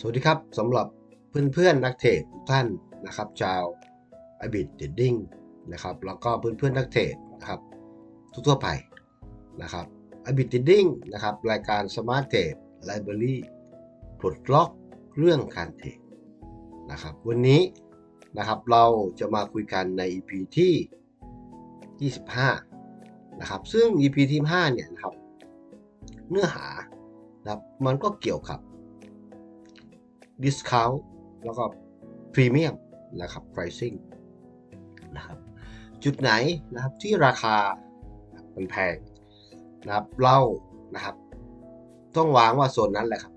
สวัสดีครับสำหรับเพื่อนๆนักเทรดทุกท่านนะครับชาว i b i t Trading นะครับแล้วก็เพื่อนๆนักเทรดนะครับทั่วๆไปนะครับ i b i t Trading นะครับรายการ Smart Trade Library ปลดล็อกเรื่องการเทรดนะครับวันนี้นะครับเราจะมาคุยกันใน EP ที่ 25นะครับซึ่ง EP ที่5เนี่ยนะครับเนื้อหานะครับมันก็เกี่ยวกับ discount แล้วก็ premium นะครับ pricing นะครับ จุดไหนนะครับที่ราคามันแพงนะครับเรานะครับ ต้องวางว่าโซนนั้นแหละครับ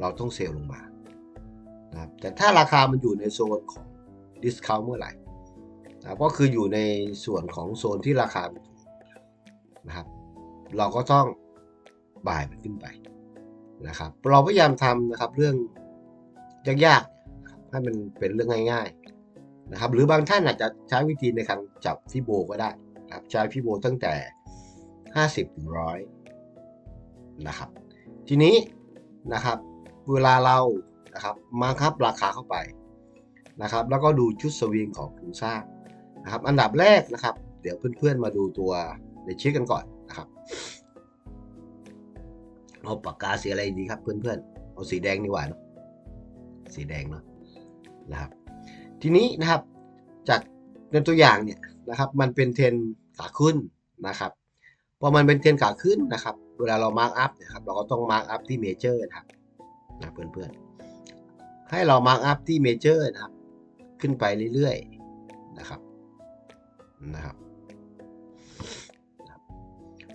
เราต้องเซลล์ลงมานะครับแต่ถ้าราคามันอยู่ในโซนของ discount เมื่อไหร่นะรก็คืออยู่ในส่วนของโซนที่ราคาถูกนะครับ เราก็ต้องบ่ายมันขึ้นไป นะครับ เราพยายามทำนะครับเรื่องยากๆให้มันเป็นเรื่องง่าย ๆนะครับ หรือบางท่านอาจจะใช้วิธีในการจับฟิโบก็ได้นะครับใช้ฟิโบตั้งแต่ 50ถึง100นะครับ ทีนี้นะครับเวลาเรานะครับมาครับราคาเข้าไปนะครับ แล้วก็ดูชุดสวิงของโครงสร้างนะครับ อันดับแรกนะครับ เดี๋ยวเพื่อนๆมาดูตัวในชิคกันก่อนนะครับ เอาปากกาสีอะไรดีครับเพื่อนๆ เอาสีแดงดีกว่าเนอะสีแดงเนาะนะครับ ทีนี้นะครับ จากในตัวอย่างเนี่ยนะครับ มันเป็นเทรนขาขึ้นนะครับพอมันเป็นเทรนขาขึ้นนะครับ เวลาเรามาร์กอัพนะครับเราก็ต้องมาร์กอัพที่เมเจอร์นะครับนะเพื่อนๆ ให้เรามาร์กอัพที่เมเจอร์นะครับ ขึ้นไปเรื่อยๆนะครับนะครับ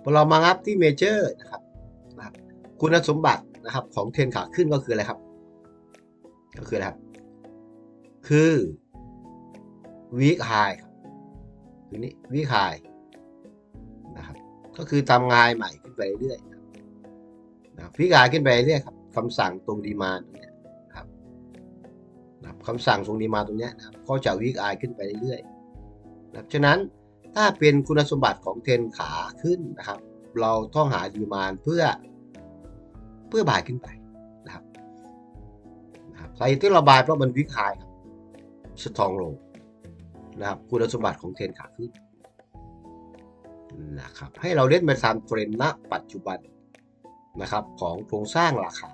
พอเรามาร์กอัพที่เมเจอร์นะ คุณสมบัตินะครับของเทรนขาขึ้นก็คืออะไรครับ ก็คืออะไรครับ คือ week high ครับคือนี้ week high นะครับก็คือทำงานใหม่ขึ้นไปเรื่อยๆนะครับ week high ขึ้นไปเรื่อยครับคำสั่งตรงดีมาตรงนี้ครับนะครับคำสั่งตรงดีมาตรงนี้นะครับก็จะ week high ขึ้นไปเรื่อยๆนะครับฉะนั้นถ้าเป็นคุณสมบัติของเทรนขาขึ้นนะครับ เราต้องหาดีมานเพื่อ เพื่อบายขึ้นไปนะครับนะครับสาเหตุที่ราบายเพราะมันวิกไฮครับสตรองลงนะครับคุณสมบัติของเทรนขาขึ้นนะครับให้เราเล่นไปตามเทรนณปัจจุบันนะครับของโครงสร้างราคา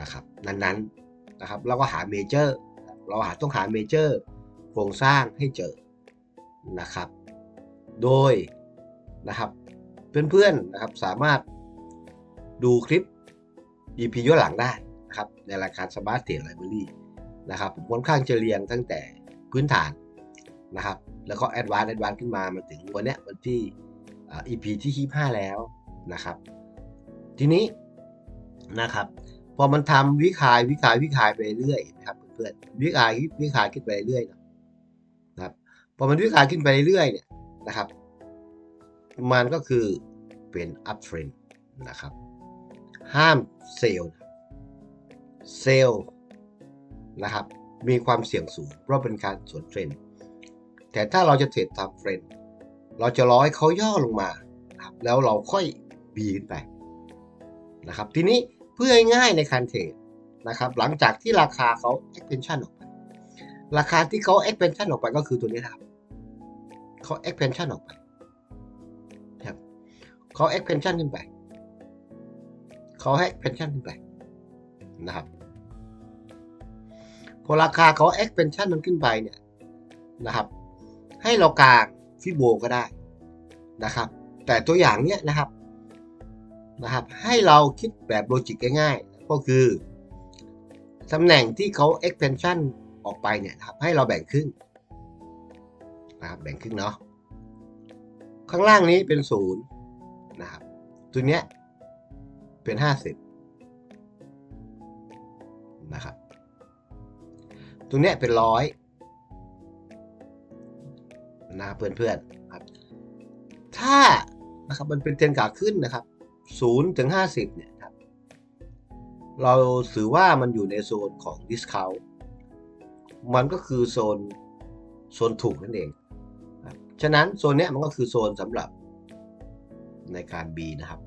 นะครับนั้นๆนะครับเราก็หาเมเจอร์เราหาต้องหาเมเจอร์โครงสร้างให้เจอนะครับ โดยนะครับเพื่อนๆนะครับสามารถ ดูคลิป EP ย้อนหลังได้นะครับในรายการ Smart Trade Library นะครับผมค่อนข้างจะเรียงตั้งแต่พื้นฐานนะครับ แล้วก็ Advanced Advanced ขึ้นมามาถึงวันนี้วันที่ EP ที่25แล้วนะครับ ทีนี้นะครับ พอมันทำวิคายวิคายวิคายไปเรื่อยนะครับเพื่อนวิคายวิคายขึ้นไปเรื่อยนะครับพอมันวิคายขึ้นไปเรื่อยเนี่ยนะครับ มันก็คือเป็น up trend นะครับ ห้ามเซลล์เซลล์นะครับ มีความเสี่ยงสูงเพราะเป็นการสวนเทรนด์แต่ถ้าเราจะเทรดตามเทรนด์เราจะรอให้เขาย่อลงมาครับแล้วเราค่อยบีขึ้นไปนะครับ ทีนี้เพื่อง่ายในการเทรดนะครับ หลังจากที่ราคาเขา expansion ออกไปราคาที่เขา expansion ออกไปก็คือตัวนี้ครับเขา expansion ออกไปครับเขา expansion ขึ้นไป เขาให้ expansion ขึ้นไปนะครับ พอราคาเขา expansion มันขึ้นไปเนี่ยนะครับ ให้เรากางฟิโบก็ได้นะครับ แต่ตัวอย่างเนี้ยนะครับนะครับ ให้เราคิดแบบโลจิกง่ายๆ ก็คือตำแหน่งที่เขา expansion ออกไปเนี่ยครับ ให้เราแบ่งครึ่งนะครับ แบ่งครึ่งเนาะ ข้างล่างนี้เป็นศูนย์นะครับ ตัวเนี้ย เป็นห้าสิบนะครับ ตรงนี้เป็นร้อยนะเพื่อนๆครับ ถ้านะครับมันเป็นเทรนขาขึ้นนะครับศูนย์ถึงห้าสิบเนี่ยครับ เราถือว่ามันอยู่ในโซนของ discount มันก็คือโซนโซนถูกนั่นเองครับฉะนั้นโซนนี้มันก็คือโซนสำหรับในการ B นะครับ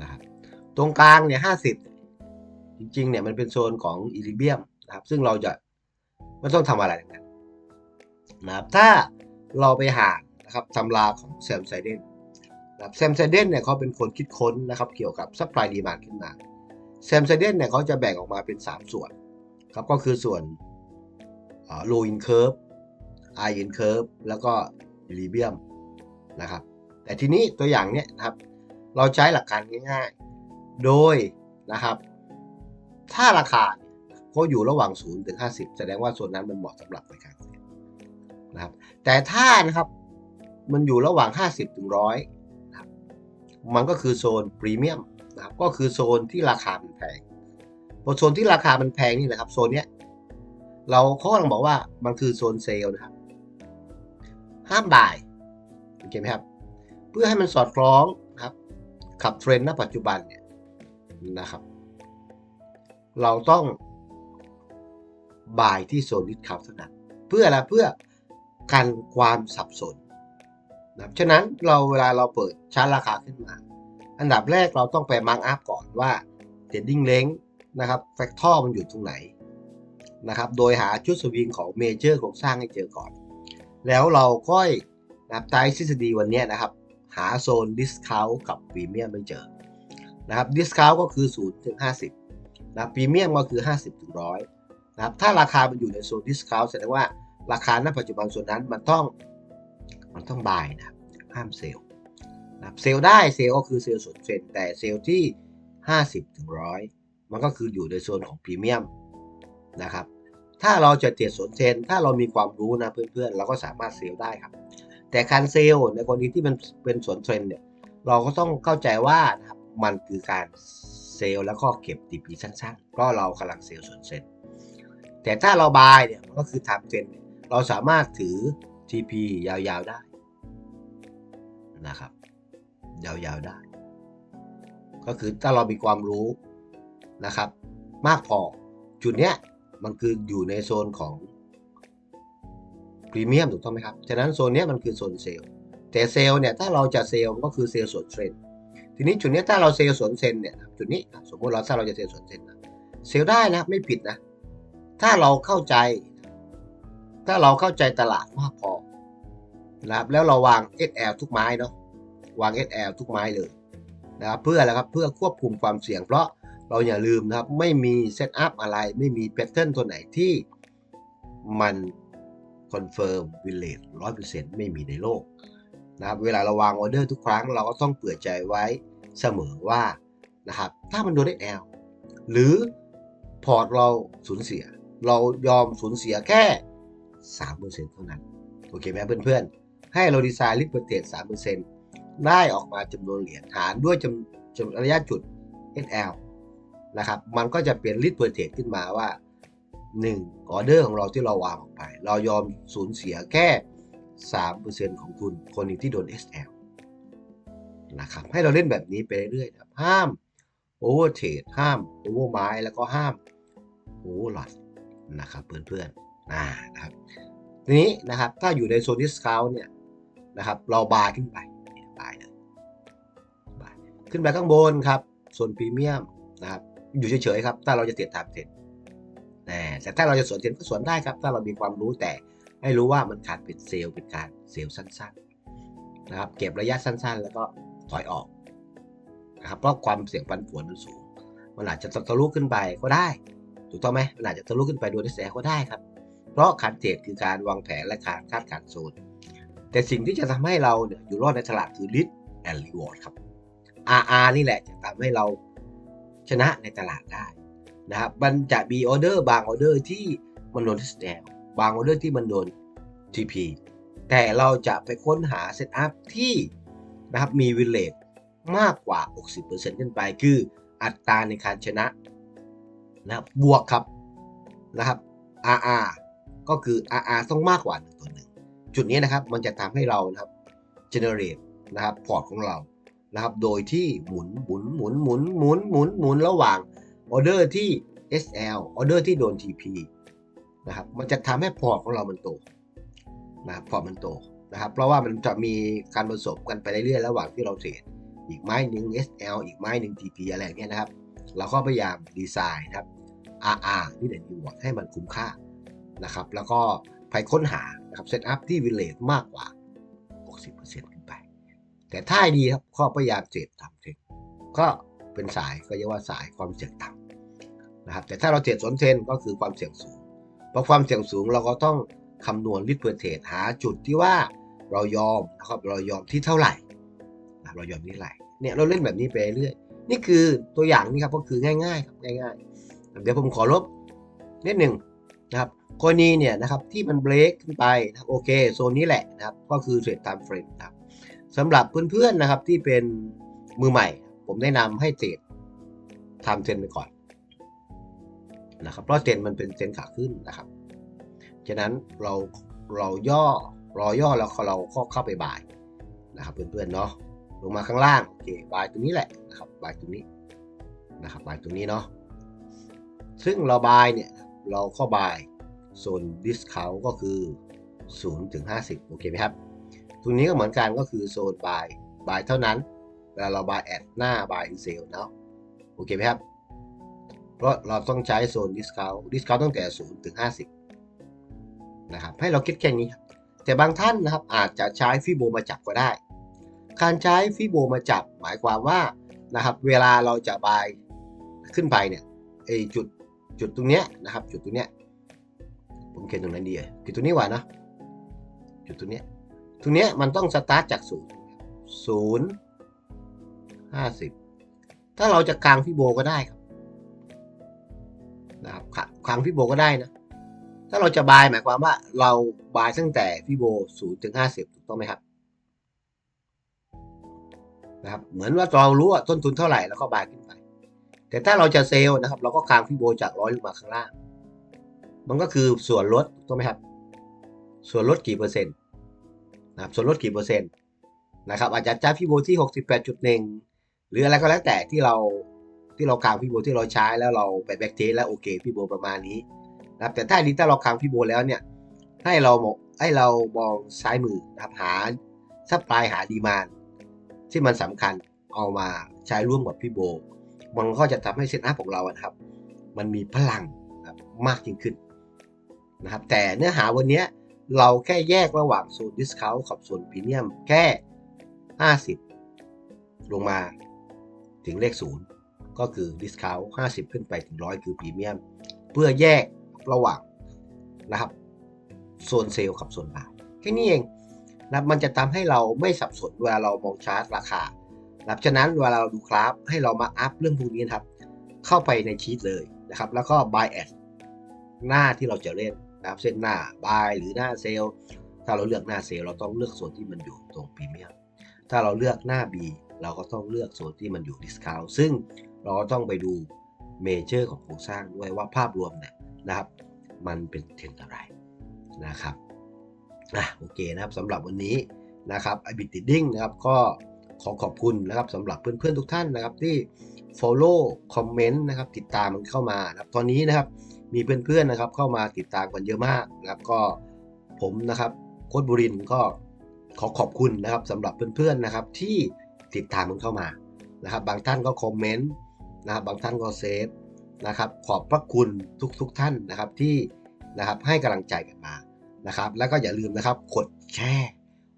นะครับตรงกลางเนี่ยห้าสิบจริงๆเนี่ยมันเป็นโซนของอิริเบียมนะครับ ซึ่งเราจะไม่ต้องทำอะไรทั้งนั้นะครับถ้าเราไปหานะครับตำราของแซมไซเดนนะครับแซมไซเดนเนี่ยเขาเป็นคนคิดค้นนะครับ เกี่ยวกับซัพพลายดีมานขึ้นมาแซมไซเดนเนี่ยเขาจะแบ่งออกมาเป็น 3 ส่วนครับก็คือส่วนโลอินเคิร์ฟไออินเคิร์ฟแล้วก็อิริเบียมนะครับแต่ทีนี้ตัวอย่างเนี้ยนะครับ เราใช้หลักการง่ายๆ โดยนะครับ ถ้าราคาก็อยู่ระหว่าง 0 ถึง 50 แสดงว่าโซนนั้นมันเหมาะสำหรับในการเนะครับ แต่ถ้านะครับมันอยู่ระหว่าง 50 ถึง 100นะครับมันก็คือโซนพรีเมียมนะครับก็คือโซนที่ราคามันแพงพอโซนที่ราคามันแพงนี่นะครับโซนเนี้ยเราเขากำลังบอกว่ามันคือโซนเซลล์นะครับ ห้ามบ่ายโอเคไหมครับ เพื่อให้มันสอดคล้อง นะครับขับเทรนด์ณปัจจุบันเนี่ยนะครับ เราต้องบ่ายที่โซนดิสคาวเท่านั้นเพื่ออะไรเพื่อกันความสับสนนะครับฉะนั้นเราเวลาเราเปิดชาร์ตราคาขึ้นมา อันดับแรกเราต้องไปมาร์กอัพก่อนว่าเทรดดิ้งเลงนะครับแฟกทอร์มันอยู่ตรงไหนนะครับ โดยหาชุดสวิงของเมเจอร์โครงสร้างให้เจอก่อน แล้วเราค่อยนะับใช้ทฤษฎีวันนี้นะครับ หาโซนดิสคาวกับพรีเมียมไม่เจอนะครับดิสคาวก็คือ0ถึง50นะพรีเมียมก็คือ 50ถึง100นะครับถ้าราคามันอยู่ในโซนดิสคาวแสดงว่าราคาณปัจจุบันส่วนนั้นมันต้องมันต้องบายนะครับห้ามเซลล์นะเซลล์ได้เซลล์ก็คือเซลล์ส่วนเซนแต่เซลล์ที่ 50ถึง100 มันก็คืออยู่ในโซนของพรีเมียมนะครับถ้าเราจะเทรดสนเซนถ้าเรามีความรู้นะเพื่อนๆเราก็สามารถเซลล์ได้ครับ แต่การเซลล์ในกรณีที่มันเป็นสวนเทรนเนี่ยเราก็ต้องเข้าใจว่านะครับมันคือการเซลแล้วก็เก็บตีปีสั้นๆ เพราะเรากำลังเซลสวนเซนแต่ถ้าเราบายเนี่ยมันก็คือทำเทรนเราสามารถถือ TP ยาวๆได้นะครับยาวๆได้ ก็คือถ้าเรามีความรู้นะครับ มากพอจุดเนี้ยมันคืออยู่ในโซนของ รีเมียมถูกต้องไหมครับ ฉะนั้นโซนนี้มันคือโซนเซลล์ แต่เซลล์เนี่ยถ้าเราจะเซลล์ก็คือเซลล์สวนเทรนทีนี้จุดนี้ถ้าเราเซลล์สวนเซนเนี่ยจุดนี้สมมติเราถ้าเราจะเซลล์สวนเซนนะเซลล์ได้นะไม่ผิดนะ ถ้าเราเข้าใจ ถ้าเราเข้าใจตลาดมากพอนะครับแล้วเราวาง SL ทุกไม้เนาะวาง SL ทุกไม้เลยนะครับเพื่ออะไรครับเพื่อควบคุมความเสี่ยง เพราะเราอย่าลืมนะครับไม่มีเซตอัพอะไร ไม่มีแพทเทิร์นตัวไหนที่มัน อนเฟิร์มวิลเลจร้อยเปอร์เซ็นต์ไม่มีในโลกนะครับเวลาเราวางออเดอร์ทุกครั้งเราก็ต้องเปิดใจไว้เสมอว่านะครับถ้ามันโดนได้แอลหรือพอร์ตเราสูญเสีย เรายอมสูญเสียแค่สามเปอร์เซ็นต์เท่านั้น โอเคไหมเพื่อนๆ ให้เราดีไซน์ลิปเปอร์เทสสามเปอร์เซ็นต์ได้ออกมาจำนวนเหรียญหารด้วยจำจำระยะจุด SL นะครับ มันก็จะเป็นลิ t เ e อร์เทขึ้นมาว่า 1 ออเดอร์ของเราที่เราวางออกไป เรายอมสูญเสียแค่ 3%ของทุนคนหนึ่งที่โดน SL นะครับให้เราเล่นแบบนี้ไปเรื่อยๆนะห้ามโอเวอร์เทรดห้ามโอเวอร์ไม้แล้วก็ห้ามโอเวอร์ลอสนะครับเพื่อนๆนะครับทีนี้นะครับถ้าอยู่ในโซนดิสคาวเนี่ยนะครับเราบายขึ้นไปบายเลยบายขึ้นไปข้างบนครับโซนพรีเมียมนะครับอยู่เฉยๆครับถ้าเราจะเทรดตามเทร นแต่ถ้าเราจะสวนเทรนก็สวนได้ครับ ถ้าเรามีความรู้แต่ให้รู้ว่ามันขาดเป็นเซลล์เป็นการเซลล์สั้นๆนะครับ เก็บระยะสั้นๆ แล้วก็ถอยออกนะครับเพราะความเสี่ยงปันผวนมันสูงมันอาจจะทะลุขึ้นไปก็ได้ ถูกต้องไหมมันอาจจะทะลุขึ้นไปโดยดิสแอก็ได้ครับ เพราะการเทรดคือการวางแผนและการคาดการณ์โซนแต่สิ่งที่จะทำให้เราเนี่ยอยู่รอดในตลาดคือ risk and reward ครับ RR นี่แหละจะทำให้เราชนะในตลาดได้ นะครับมันจะมีออเดอร์บางออเดอร์ที่มันโดนสแตลบางออเดอร์ที่มันโดน TP แต่เราจะไปค้นหาเซตอัพที่นะครับมีวิลเลจมากกว่า 60%ขึ้นไป คืออัตราในการชนะนะบบวกครับนะครับ RR ก็คือ RR ต้องมากกว่า1ต่อ1จุดนี้นะครับมันจะทำให้เรานะครับ generate นะครับพอร์ตของเรานะครับ โดยที่หมุนหมุนหมุนหมุนหมุนหมุนหมุนระหว่าง ออเดอร์ที่ SL ออเดอร์ที่โดน TP นะครับมันจะทำให้พอร์ตของเรามันโตนะครับพอร์ตมันโตนะครับเพราะว่ามันจะมีการผสมกันไปเรื่อยๆระหว่างที่เราเทรดอีกไม้หนึ่ง SL อีกไม้หนึ่ง TP อะไรอย่างเงี้ยนะครับ เราก็พยายามดีไซน์นะครับ RR ที่เด่นดีวอร์ดให้มันคุ้มค่านะครับ แล้วก็ไปค้นหานะครับเซตอัพที่วิเลตมากกว่า 60%ขึ้นไป แต่ถ้าดีครับก็พยายามเจ็ดต่ำเทคก็ เป็นสายก็เรียกว่าสายความเสี่ยงต่ำนะครับ แต่ถ้าเราเจ็ดสนเทนก็คือความเสี่ยงสูงเพราะความเสี่ยงสูงเราก็ต้องคำนวณริดเพอร์เทรหาจุดที่ว่าเรายอมนะครับเรายอมที่เท่าไหร่เรายอมที่เท่าไหร่เนี่ยเราเล่นแบบนี้ไปเรื่อยนี่คือตัวอย่างนี่ครับก็คือง่ายๆครับง่ายๆ เดี๋ยวผมขอลบนิดหนึ่งนะครับกรณีเนี่ยนะครับที่มันเบรกขึ้นไปนะโอเคโซนนี้แหละนะครับก็คือเทรดตามเฟรมครับสำหรับเพื่อนๆนะครับที่เป็นมือใหม่ ผมแนะนำให้เทรดทำเทรนไปก่อนนะครับเพราะเทรนมันเป็นเทรนขาขึ้นนะครับฉะนั้นเราเราย่อรอย่อแล้วเราก็เข้าไปบายนะครับเพื่อนๆเนาะลงมาข้างล่างโอเคบายตรงนี้แหละนะครับบายตรงนี้นะครับบายตรงนี้เนาะซึ่งเราบายเนี่ยเราเข้าบายโซนดิสคาวก็คือ0ถึง50โอเคไหมครับตรงนี้ก็เหมือนกันก็คือโซนบายบายเท่านั้น เวลาเราบายแอดหน้าบายอินเซลเนาะโอเคไหมครับ เพราะเราต้องใช้โซนดิสคาวดิสคาวตั้งแต่ 0 ถึง 50 นะครับ ให้เราคิดแค่นี้ครับ แต่บางท่านนะครับอาจจะใช้ฟิโบมาจับก็ได้ การใช้ฟิโบมาจับหมายความว่านะครับเวลาเราจะบายขึ้นไปเนี่ยไอจุดจุดตรงเนี้ยนะครับ จุดตรงเนี้ยผมเขียนตรงไหนดีอะคือตรงนี้ว่านะจุดตรงเนี้ยตรงเนี้ยมันต้องสตาร์ทจากศูนย์ศูนย์ ห้าสิบถ้าเราจะกลางฟิโบก็ได้ครับนะครับกลางฟิโบก็ได้นะ ถ้าเราจะบายหมายความว่าเราบายตั้งแต่ฟิโบศูนย์ถึงห้าสิบถูกต้องไหมครับนะครับ เหมือนว่าเรารู้ว่าต้นทุนเท่าไหร่แล้วก็บายขึ้นไป แต่ถ้าเราจะเซลล์นะครับ เราก็คางฟิโบจากร้อยลงมาข้างล่าง มันก็คือส่วนลดถูกต้องไหมครับ ส่วนลดกี่เปอร์เซ็นต์นะครับส่วนลดกี่เปอร์เซ็นต์นะครับอาจจะจ่ายฟิโบที่หกสิบแปดจุด หรืออะไรก็แล้วแต่ที่เราที่เราคางฟิโบที่เราใช้แล้วเราไปแบ็กเทสแล้วโอเคฟิโบประมาณนี้นะครับแต่ถ้าดีถ้าเราคางฟิโบแล้วเนี่ยให้เราให้เรามองซ้ายมือนะครับหาซัพพลายหาดีมานที่มันสำคัญเอามาใช้ร่วมกับพี่โบ มันก็จะทำให้เซตอัพของเราครับ มันมีพลังมากยิ่งขึ้นนะครับแต่เนื้อหาวันนี้เราแค่แยกระหว่างโซนดิสคาวกับโซนพรีเมียมแค่ 50 ลงมา ถึงเลข 0 ก็คือดิสคาว50 ขึ้นไปถึง 100 คือพรีเมียมเพื่อแยกระหว่างนะครับโซนเซลล์กับโซนบายแค่นี้เองนะมันจะทำให้เราไม่สับสนเวลาเรามองชาร์ตราคานะครับฉะนั้นเวลาเราดูกราฟให้เรามาอัพเรื่องพวกนี้นครับ เข้าไปในชีตเลยนะครับ แล้วก็ buy at หน้าที่เราจะเล่นนะครับเส้นหน้า buy หรือหน้าเซลถ้าเราเลือกหน้าเซลเราต้องเลือกโซนที่มันอยู่ตรงพรีเมียมถ้าเราเลือกหน้า B เราก็ต้องเลือกโซนที่มันอยู่ดิสคาวซึ่งเราก็ต้องไปดูเมเจอร์ของโครงสร้างด้วยว่าภาพรวมเนี่ยนะครับมันเป็นเทรนอะไรนะครับอะโอเคนะครับสำหรับวันนี้นะครับไอบิทติดดิ้งนะครับก็ขอขอบคุณนะครับสำหรับเพื่อนๆทุกท่านนะครับที่ follow คอมเมนต์นะครับติดตามมันเข้ามานะครับตอนนี้นะครับมีเพื่อนๆนะครับเข้ามาติดตามกันเยอะมากนะครับก็ผมนะครับโค้ดบุรินก็ขอขอบคุณนะครับสำหรับเพื่อนๆนะครับที่ ติดตามมันเข้ามานะครับ บางท่านก็คอมเมนต์นะครับบางท่านก็เซฟนะครับ ขอบพระคุณทุกๆทท่านนะครับที่นะครับให้กำลังใจกันมานะครับ แล้วก็อย่าลืมนะครับกดแชร์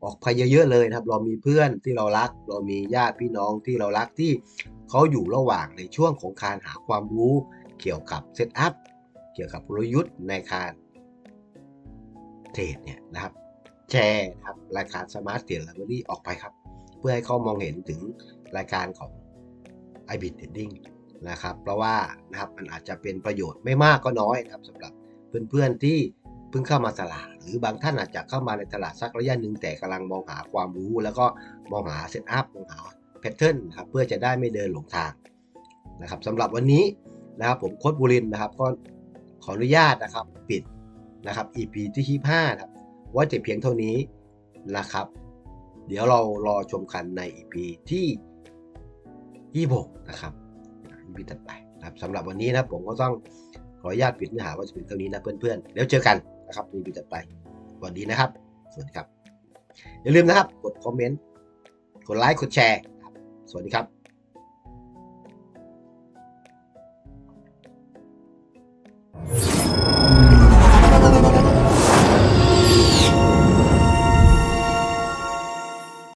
ออกไปเยอะๆเลยนะครับ เรามีเพื่อนที่เรารัก เรามีญาติพี่น้องที่เรารักที่เขาอยู่ระหว่างในช่วงของการหาความรู้เกี่ยวกับเซตอัพเกี่ยวกับกลยุทธ์ในการเทรดเนี่ยนะครับ แชร์ครับรายการสมาร์ทเทรดไลบรารีออกไปครับ เพื่อให้เขามองเห็นถึงรายการของ i b i t Trading นะครับ เพราะว่านะครับมันอาจจะเป็นประโยชน์ไม่มากก็น้อยนะครับสำหรับเพื่อนๆที่เพิ่งเข้ามาตลาด หรือบางท่านอาจจะเข้ามาในตลาดสักระยะหนึ่งแต่กำลังมองหาความรู้ แล้วก็มองหาเซตอัพมองหาแพทเทิร์นครับเพื่อจะได้ไม่เดินหลงทางนะครับสำหรับวันนี้นะครับผมโค้ดบุรินนะครับก็ขออนุญาตนะครับปิดนะครับ EP ที่25นะครับว่าจะเพียงเท่านี้นะครับ เดี๋ยวเรารอชมกันใน EP ที่ 26 นะครับ EP ต่อไปนะครับสำหรับวันนี้นะผมก็ต้องขออนุญาตปิดเนื้อหาว่าจะเป็นเท่านี้นะเพื่อนๆเดี๋ยวเจอกันนะครับในวีดีต่อไปสวัสดีนะครับสวัสดีครับ อย่าลืมนะครับ กดคอมเมนต์กดไลค์กดแชร์สวัสดีครับ